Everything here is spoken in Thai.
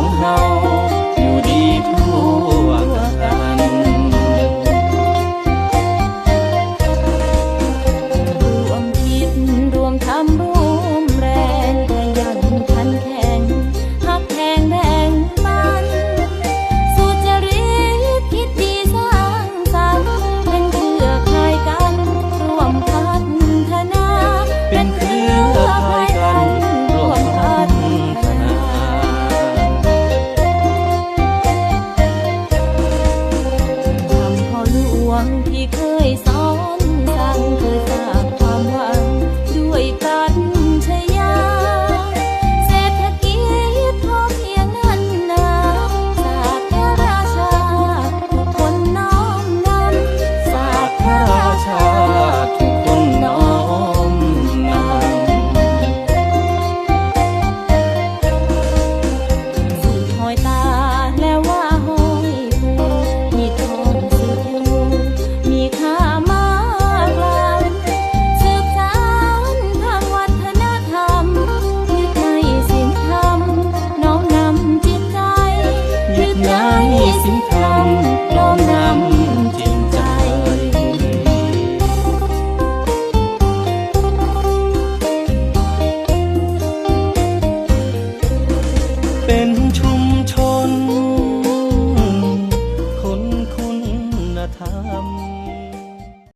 ของเราางที่เคยสอน สิ่งทำน้อมนำจริงใจเป็นชุม